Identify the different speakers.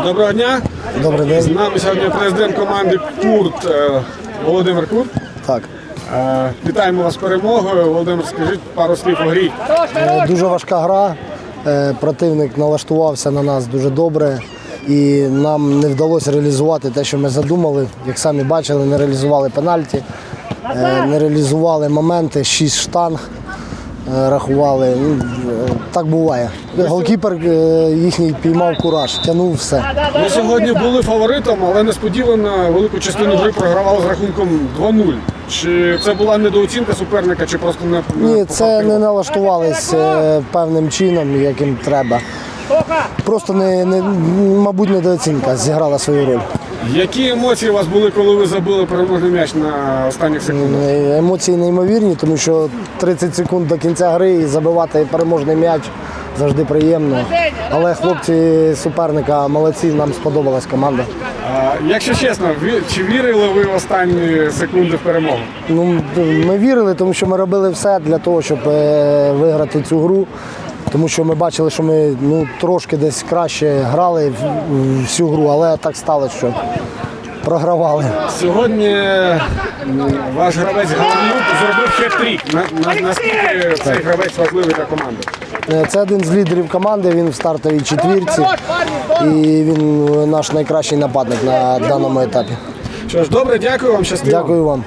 Speaker 1: Доброго дня.
Speaker 2: Добрий
Speaker 1: З нами сьогодні президент команди Курт е, Володимир Курт.
Speaker 2: Так.
Speaker 1: Е, Вітаємо вас з перемогою. Володимир, скажіть пару слів у грі.
Speaker 2: Е, Дуже важка гра. Противник налаштувався на нас дуже добре. І нам не вдалося реалізувати те, що ми задумали. Як самі бачили, не реалізували пенальті, не реалізували моменти, шість штанг рахували. Ну, е, Так буває. Голкіпер е, їхній піймав кураж, тягнув все.
Speaker 1: Ви сьогодні були фаворитом, але несподівано велику частину гри програвали з рахунком 2-0. Чи це була недооцінка суперника, чи просто не
Speaker 2: Ні, це не налаштувались е, певним чином, яким треба. Просто не, не мабуть, недооцінка зіграла свою роль.
Speaker 1: Які емоції у вас були, коли ви забили переможний м'яч на останніх секундах?
Speaker 2: Емоції неймовірні, тому що 30 секунд до кінця гри і забивати переможний м'яч завжди приємно. Але хлопці суперника молодці, нам сподобалась команда.
Speaker 1: А, Якщо чесно, ві- чи вірили ви в останні секунди в перемогу?
Speaker 2: Ну, ми вірили, тому що ми робили все для того, щоб е, виграти цю гру. Тому що ми бачили, що ми ну, трошки десь краще грали в- в всю гру, але так сталося, що програвали.
Speaker 1: Сьогодні ваш гравець Галанюк зробив хет-трік. На, на, наскільки цей гравець важливий для команди?
Speaker 2: Е, Це один з лідерів команди, він в стартовій четвірці і він наш найкращий нападник на даному етапі.
Speaker 1: Що ж, добре, дякую вам, щастя.
Speaker 2: Дякую вам.